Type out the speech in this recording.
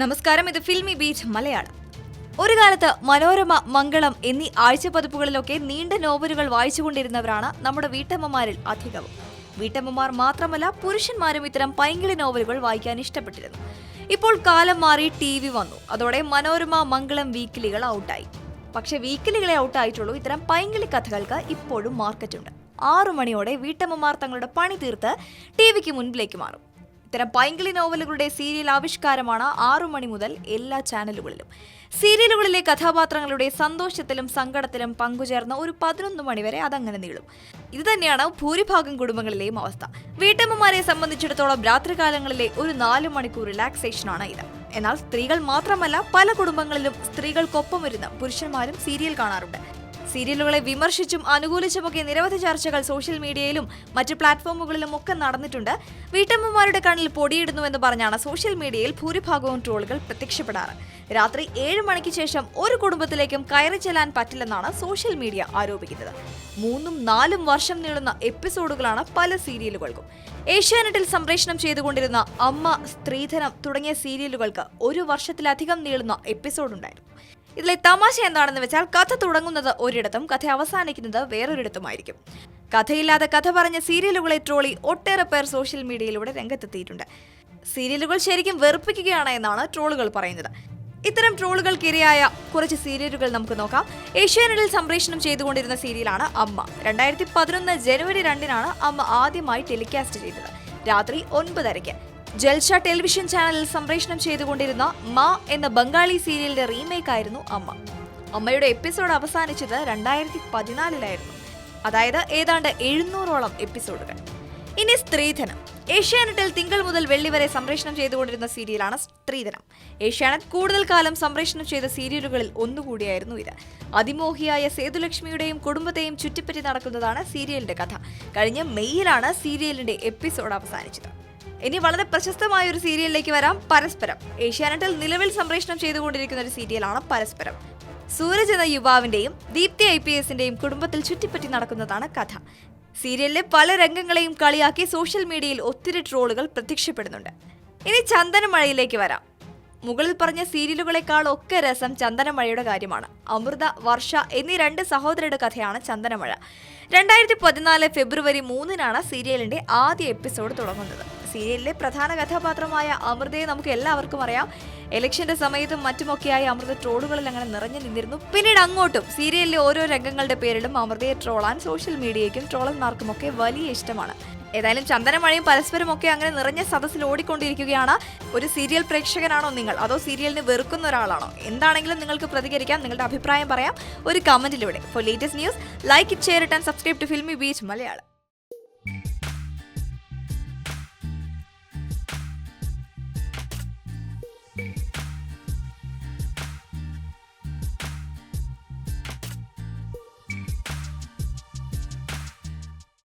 നമസ്കാരം ഇത് filmy Beat Malayalam. ഒരു കാലത്ത് മനോരമ മംഗളം എന്നീ ആഴ്ചപ്പതിപ്പുകളിലൊക്കെ നീണ്ട നോവലുകൾ വായിച്ചുകൊണ്ടിരുന്നവരാണ് നമ്മുടെ വീട്ടമ്മമാരിൽ അധികവും. വീട്ടമ്മമാർ മാത്രമല്ല പുരുഷന്മാരും ഇത്തരം പൈങ്കിളി നോവലുകൾ വായിക്കാൻ ഇഷ്ടപ്പെട്ടിരുന്നു. ഇപ്പോൾ കാലം മാറി ടി വി വന്നു. അതോടെ മനോരമ മംഗളം വീക്കിലികൾ ഔട്ടായി. പക്ഷെ വീക്കിലികളെ ഔട്ടായിട്ടുള്ളൂ ഇത്തരം പൈങ്കിളി കഥകൾക്ക് ഇപ്പോഴും മാർക്കറ്റുണ്ട്. ആറു മണിയോടെ വീട്ടമ്മമാർ തങ്ങളുടെ പണി തീർത്ത് ടി വിക്ക് മുൻപിലേക്ക് മാറും. ഇത്തരം പൈങ്കിളി നോവലുകളുടെ സീരിയൽ ആവിഷ്കാരമാണ് ആറു മണി മുതൽ എല്ലാ ചാനലുകളിലും. സീരിയലുകളിലെ കഥാപാത്രങ്ങളുടെ സന്തോഷത്തിലും സങ്കടത്തിലും പങ്കുചേർന്ന ഒരു പതിനൊന്ന് മണിവരെ അതങ്ങനെ നീളും. ഇത് തന്നെയാണ് ഭൂരിഭാഗം കുടുംബങ്ങളിലെയും അവസ്ഥ. വീട്ടമ്മമാരെ സംബന്ധിച്ചിടത്തോളം രാത്രികാലങ്ങളിലെ ഒരു നാല് മണിക്കൂർ റിലാക്സേഷനാണ് ഇത്. എന്നാൽ സ്ത്രീകൾ മാത്രമല്ല പല കുടുംബങ്ങളിലും സ്ത്രീകൾക്കൊപ്പം ഇരുന്ന് പുരുഷന്മാരും സീരിയൽ കാണാറുണ്ട്. സീരിയലുകളെ വിമർശിച്ചും അനുകൂലിച്ചുമൊക്കെ നിരവധി ചർച്ചകൾ സോഷ്യൽ മീഡിയയിലും മറ്റ് പ്ലാറ്റ്ഫോമുകളിലും ഒക്കെ നടന്നിട്ടുണ്ട്. വീട്ടമ്മമാരുടെ കണ്ണിൽ പൊടിയിടുന്നുവെന്ന് പറഞ്ഞാണ് സോഷ്യൽ മീഡിയയിൽ ഭൂരിഭാഗവും ട്രോളുകൾ പ്രത്യക്ഷപ്പെടാറ്. രാത്രി ഏഴ് മണിക്ക് ശേഷം ഒരു കുടുംബത്തിലേക്കും കയറി ചെല്ലാൻ പറ്റില്ലെന്നാണ് സോഷ്യൽ മീഡിയ ആരോപിക്കുന്നത്. മൂന്നും നാലും വർഷം നീളുന്ന എപ്പിസോഡുകളാണ് പല സീരിയലുകൾക്കും. ഏഷ്യാനെറ്റിൽ സംപ്രേഷണം ചെയ്തുകൊണ്ടിരുന്ന അമ്മ സ്ത്രീധനം തുടങ്ങിയ സീരിയലുകൾക്ക് ഒരു വർഷത്തിലധികം നീളുന്ന എപ്പിസോഡുണ്ടായിരുന്നു. ഇതിലെ തമാശ എന്താണെന്ന് വെച്ചാൽ കഥ തുടങ്ങുന്നത് ഒരിടത്തും കഥ അവസാനിക്കുന്നത് വേറൊരിടത്തുമായിരിക്കും. കഥയില്ലാതെ കഥ പറഞ്ഞ സീരിയലുകളെ ട്രോളി ഒട്ടേറെ പേർ സോഷ്യൽ മീഡിയയിലൂടെ രംഗത്തെത്തിയിട്ടുണ്ട്. സീരിയലുകൾ ശരിക്കും വെറുപ്പിക്കുകയാണ് എന്നാണ് ട്രോളുകൾ പറയുന്നത്. ഇത്തരം ട്രോളുകൾക്കിരയായ കുറച്ച് സീരിയലുകൾ നമുക്ക് നോക്കാം. ഏഷ്യാനെറ്റിൽ സംപ്രേഷണം ചെയ്തുകൊണ്ടിരുന്ന സീരിയലാണ് അമ്മ. രണ്ടായിരത്തി പതിനൊന്ന് ജനുവരി രണ്ടിനാണ് അമ്മ ആദ്യമായി ടെലികാസ്റ്റ് ചെയ്തത്. രാത്രി ഒൻപതരയ്ക്ക്. ജൽഷ ടെലിവിഷൻ ചാനലിൽ സംപ്രേഷണം ചെയ്തുകൊണ്ടിരുന്ന മാ എന്ന ബംഗാളി സീരിയലിന്റെ റീമേക്ക് ആയിരുന്നു അമ്മ. അമ്മയുടെ എപ്പിസോഡ് അവസാനിച്ചത് രണ്ടായിരത്തി പതിനാലിലായിരുന്നു അതായത് ഏതാണ്ട് എഴുന്നൂറോളം എപ്പിസോഡുകൾ. ഇനി സ്ത്രീധനം. ഏഷ്യാനെറ്റിൽ തിങ്കൾ മുതൽ വെള്ളി വരെ സംപ്രേഷണം ചെയ്തുകൊണ്ടിരുന്ന സീരിയലാണ് സ്ത്രീധനം. ഏഷ്യാനെറ്റ് കൂടുതൽ കാലം സംപ്രേഷണം ചെയ്ത സീരിയലുകളിൽ ഒന്നുകൂടിയായിരുന്നു ഇത്. അതിമോഹിയായ സേതുലക്ഷ്മിയുടെയും കുടുംബത്തെയും ചുറ്റിപ്പറ്റി നടക്കുന്നതാണ് സീരിയലിന്റെ കഥ. കഴിഞ്ഞ മെയ്യിലാണ് സീരിയലിന്റെ എപ്പിസോഡ് അവസാനിച്ചത്. ഇനി വളരെ പ്രശസ്തമായ ഒരു സീരിയലിലേക്ക് വരാം പരസ്പരം. ഏഷ്യാനെറ്റിൽ നിലവിൽ സംപ്രേഷണം ചെയ്തുകൊണ്ടിരിക്കുന്ന ഒരു സീരിയലാണ് പരസ്പരം. സൂരജ് എന്ന യുവാവിന്റെയും ദീപ്തി ഐ പി എസിന്റെയും കുടുംബത്തിൽ ചുറ്റിപ്പറ്റി നടക്കുന്നതാണ് കഥ. സീരിയലിലെ പല രംഗങ്ങളെയും കളിയാക്കി സോഷ്യൽ മീഡിയയിൽ ഒത്തിരി ട്രോളുകൾ പ്രത്യക്ഷപ്പെടുന്നുണ്ട്. ഇനി ചന്ദനമഴയിലേക്ക് വരാം. മുകളിൽ പറഞ്ഞ സീരിയലുകളെക്കാൾ ഒക്കെ രസം ചന്ദനമഴയുടെ കാര്യമാണ്. അമൃത വർഷ എന്നീ രണ്ട് സഹോദരരുടെ കഥയാണ് ചന്ദനമഴ. രണ്ടായിരത്തി പതിനാല് ഫെബ്രുവരി മൂന്നിനാണ് സീരിയലിന്റെ ആദ്യ എപ്പിസോഡ് തുടങ്ങുന്നത്. സീരിയലിലെ പ്രധാന കഥാപാത്രമായ അമൃതയെ നമുക്ക് എല്ലാവർക്കും അറിയാം. ഇലക്ഷന്റെ സമയത്തും മറ്റുമൊക്കെയായി അമൃത ട്രോളുകളിൽ അങ്ങനെ നിറഞ്ഞു നിന്നിരുന്നു. പിന്നീട് അങ്ങോട്ടും സീരിയലിലെ ഓരോ രംഗങ്ങളുടെ പേരിലും അമൃതയെ ട്രോളാൻ സോഷ്യൽ മീഡിയയ്ക്കും ട്രോളന്മാർക്കും ഒക്കെ വലിയ ഇഷ്ടമാണ്. ഏതായാലും ചന്ദനമഴയും പരസ്പരം ഒക്കെ അങ്ങനെ നിറഞ്ഞ സദസ്സിൽ ഓടിക്കൊണ്ടിരിക്കുകയാണ്. ഒരു സീരിയൽ പ്രേക്ഷകനാണോ നിങ്ങൾ? അതോ സീരിയലിന് വെറുക്കുന്ന ഒരാളാണോ? എന്താണെങ്കിലും നിങ്ങൾക്ക് പ്രതികരിക്കാം നിങ്ങളുടെ അഭിപ്രായം പറയാം. ഒരു കമന്റിലൂടെ for latest news like it share ഇട്ട് and subscribe to Filmy Beat Malayalam